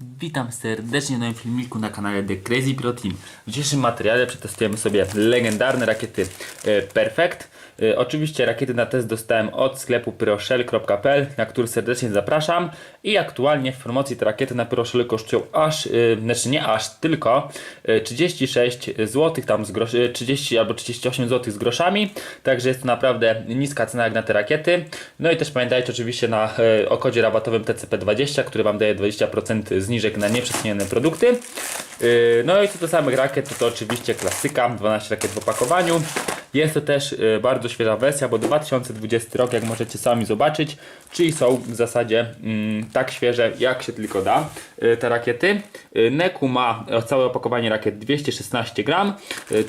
Witam serdecznie w nowym filmiku na kanale The Crazy Pro Team. W dzisiejszym materiale przetestujemy sobie legendarne rakiety e, Perfect. E, Oczywiście rakiety na test dostałem od sklepu pyroshell.pl, na który serdecznie zapraszam. I aktualnie w promocji te rakiety na pyroshell kosztują aż, e, znaczy nie aż, tylko e, 36 zł, tam z grosz, e, 30 albo 38 zł z groszami. Także jest to naprawdę niska cena jak na te rakiety. No i też pamiętajcie oczywiście na o kodzie rabatowym TCP20, który Wam daje 20% zniżek na nieprzesunięte produkty. No i co do samych rakiet, to, to oczywiście klasyka, 12 rakiet w opakowaniu. Jest to też yy, bardzo świeża wersja, bo 2020 rok, jak możecie sami zobaczyć, czyli są w zasadzie mm, tak świeże, jak się tylko da yy, te rakiety. Yy, Neku ma e, całe opakowanie rakiet 216 gram,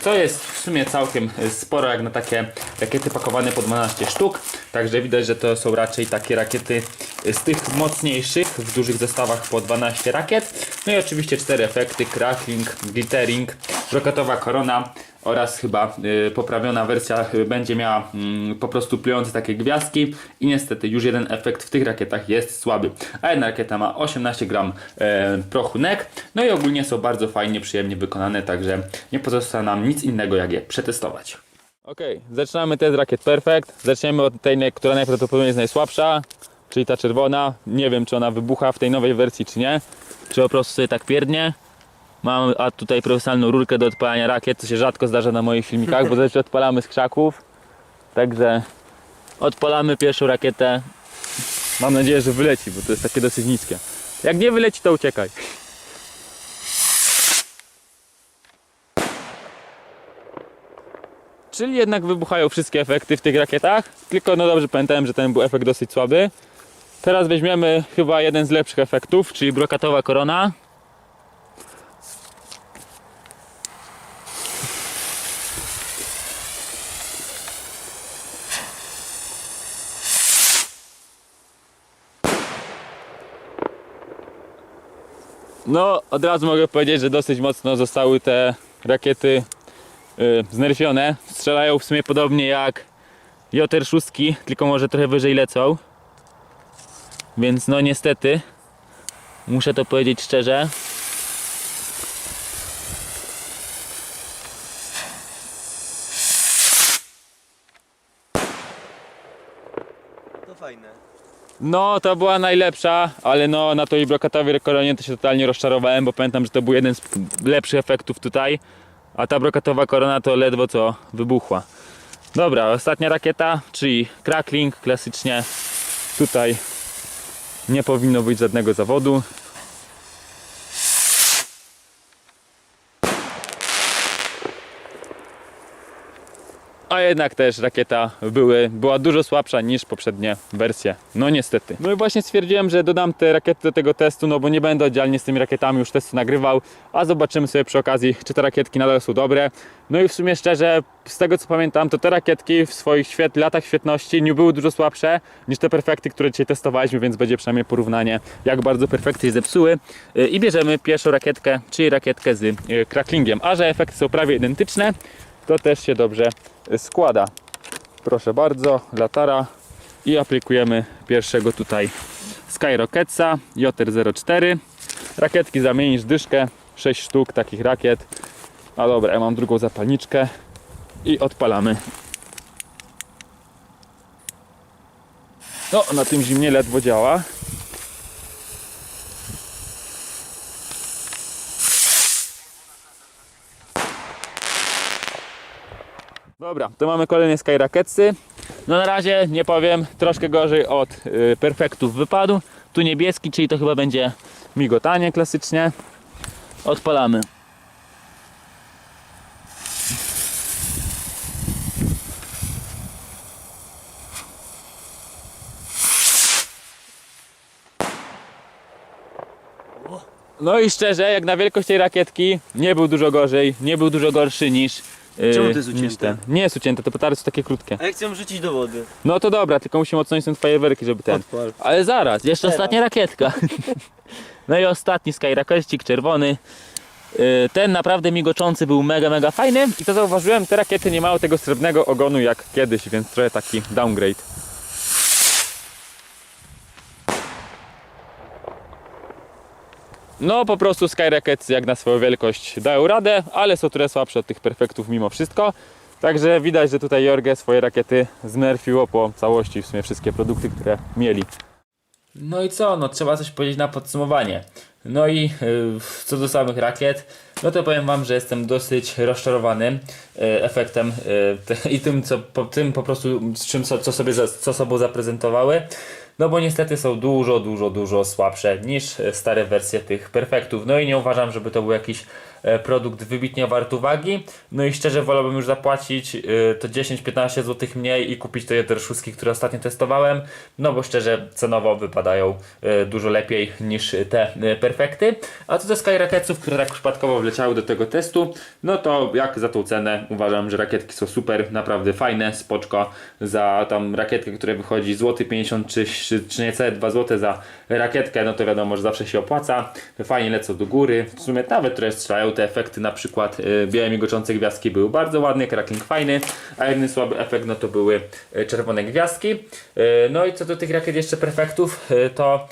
co jest w sumie całkiem sporo jak na takie rakiety pakowane po 12 sztuk. Także widać, że to są raczej takie rakiety z tych mocniejszych, w dużych zestawach po 12 rakiet. No i oczywiście cztery efekty, crackling, glittering, roketowa korona oraz chyba y, poprawiona wersja y, będzie miała mm, po prostu plujące takie gwiazdki i niestety już jeden efekt w tych rakietach jest słaby. A jedna rakieta ma 18 gram e, prochu NEC, no i ogólnie są bardzo fajnie, przyjemnie wykonane, także nie pozostaje nam nic innego jak je przetestować. Okej, zaczynamy test rakiet Perfect. Zaczniemy od tej, która najprawdopodobniej jest najsłabsza, czyli ta czerwona. Nie wiem, czy ona wybucha w tej nowej wersji, czy nie. Czy po prostu sobie tak pierdnie. Mam a tutaj profesjonalną rurkę do odpalania rakiet, co się rzadko zdarza na moich filmikach, bo zazwyczaj odpalamy z krzaków. Także odpalamy pierwszą rakietę. Mam nadzieję, że wyleci, bo to jest takie dosyć niskie. Jak nie wyleci, to uciekaj. Czyli jednak wybuchają wszystkie efekty w tych rakietach. Tylko no dobrze pamiętałem, że ten był efekt dosyć słaby. Teraz weźmiemy chyba jeden z lepszych efektów, czyli brokatowa korona. No, od razu mogę powiedzieć, że dosyć mocno zostały te rakiety y, znerfione. Strzelają w sumie podobnie jak Joter 6, tylko może trochę wyżej lecą. Więc no niestety, muszę to powiedzieć szczerze. To fajne. No, to była najlepsza, ale no na tej brokatowej koronie to się totalnie rozczarowałem, bo pamiętam, że to był jeden z lepszych efektów tutaj, a ta brokatowa korona to ledwo co wybuchła. Dobra, ostatnia rakieta, czyli crackling, klasycznie tutaj nie powinno być żadnego zawodu. A jednak też rakieta były, była dużo słabsza niż poprzednie wersje. No niestety. No i właśnie stwierdziłem, że dodam te rakiety do tego testu, no bo nie będę oddzielnie z tymi rakietami już testu nagrywał, a zobaczymy sobie przy okazji, czy te rakietki nadal są dobre. No i w sumie szczerze, z tego co pamiętam, to te rakietki w swoich świet, latach świetności nie były dużo słabsze niż te perfekty, które dzisiaj testowaliśmy, więc będzie przynajmniej porównanie, jak bardzo perfekty się zepsuły. Yy, I bierzemy pierwszą rakietkę, czyli rakietkę z cracklingiem. A że efekty są prawie identyczne, to też się dobrze składa. Proszę bardzo, latara i aplikujemy pierwszego tutaj Skyrocketsa Joter 04. Rakietki zamienisz dyszkę, 6 sztuk takich rakiet. A dobra, ja mam drugą zapalniczkę i odpalamy. No, na tym zimnie ledwo działa. Dobra, to mamy kolejne Skyrocketsy. No na razie nie powiem, troszkę gorzej od y, Perfektów wypadł. Tu niebieski, czyli to chyba będzie migotanie klasycznie. Odpalamy. No i szczerze, jak na wielkość tej rakietki, nie był dużo gorzej, nie był dużo gorszy niż. Y, Czemu to jest niż ucięte? ten. Nie jest ucięte, te petary są takie krótkie. A jak chcę ją rzucić do wody? No to dobra, tylko musimy odsunąć ten fajerwerki, żeby ten. Odpal. Ale zaraz, jeszcze Teraz. ostatnia rakietka. No i ostatni Skyrakeścik czerwony. Yy, Ten naprawdę migoczący był mega, mega fajny. I to zauważyłem, te rakiety nie mają tego srebrnego ogonu jak kiedyś, więc trochę taki downgrade. No po prostu Skyrockets jak na swoją wielkość dają radę, ale są trochę słabsze od tych perfektów mimo wszystko. Także widać, że tutaj Jorge swoje rakiety znerfiło po całości w sumie wszystkie produkty, które mieli. No i co? No trzeba coś powiedzieć na podsumowanie. No i yy, co do samych rakiet, no to powiem wam, że jestem dosyć rozczarowany yy, efektem yy, i tym, co po, tym po prostu, z czym, so, co, sobie za, co sobą zaprezentowały. No bo niestety są dużo, dużo, dużo słabsze niż stare wersje tych perfektów. No i nie uważam, żeby to był jakiś produkt wybitnie wart uwagi. No i szczerze wolałbym już zapłacić e, to 10-15 zł mniej i kupić te Jeter szóstki, które ostatnio testowałem. No bo szczerze cenowo wypadają e, dużo lepiej niż te e, perfekty. A co do Skyrocketsów, które tak przypadkowo wleciały do tego testu, no to jak za tą cenę uważam, że rakietki są super, naprawdę fajne, spoczko. Za tam rakietkę, która wychodzi złoty 50 czy, czy, czy niecałe 2 zł za rakietkę, no to wiadomo, że zawsze się opłaca. Fajnie lecą do góry. W sumie nawet które strzelają te efekty, na przykład y, białe migoczące gwiazdki były bardzo ładne, cracking fajny, a jedyny słaby efekt no to były y, czerwone gwiazdki. Y, no i co do tych rakiet jeszcze perfektów, to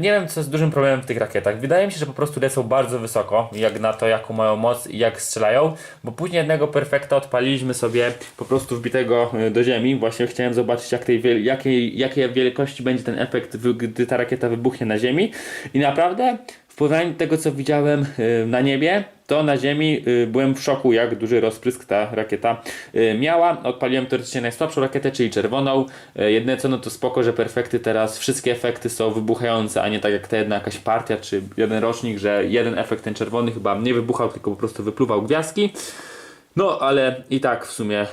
nie wiem co jest dużym problemem w tych rakietach. Wydaje mi się, że po prostu lecą bardzo wysoko, jak na to jaką mają moc i jak strzelają, bo później jednego perfekta odpaliliśmy sobie po prostu wbitego do ziemi. Właśnie chciałem zobaczyć jak tej jakiej, jakiej wielkości będzie ten efekt, gdy ta rakieta wybuchnie na ziemi i naprawdę porównaniu do tego co widziałem y, na niebie, to na ziemi y, byłem w szoku, jak duży rozprysk ta rakieta y, miała. Odpaliłem teoretycznie najsłabszą rakietę, czyli czerwoną. Jedyne co, no to spoko, że perfekty teraz, wszystkie efekty są wybuchające, a nie tak jak ta jedna jakaś partia, czy jeden rocznik, że jeden efekt ten czerwony chyba nie wybuchał, tylko po prostu wypluwał gwiazdki. No, ale i tak w sumie y,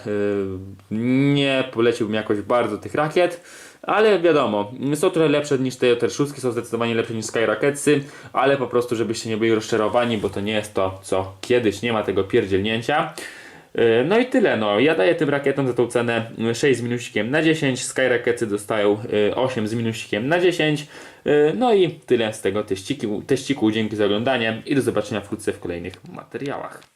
nie poleciłbym jakoś bardzo tych rakiet. Ale wiadomo, są trochę lepsze niż te Joter są zdecydowanie lepsze niż Skyrocketsy, ale po prostu żebyście nie byli rozczarowani, bo to nie jest to, co kiedyś, nie ma tego pierdzielnięcia. Y, No i tyle, no. Ja daję tym rakietom za tą cenę 6 z minusikiem na 10, Skyrocketsy dostają y, 8 z minusikiem na 10. Y, No i tyle z tego teściku. teściku. Dzięki za oglądanie i do zobaczenia wkrótce w kolejnych materiałach.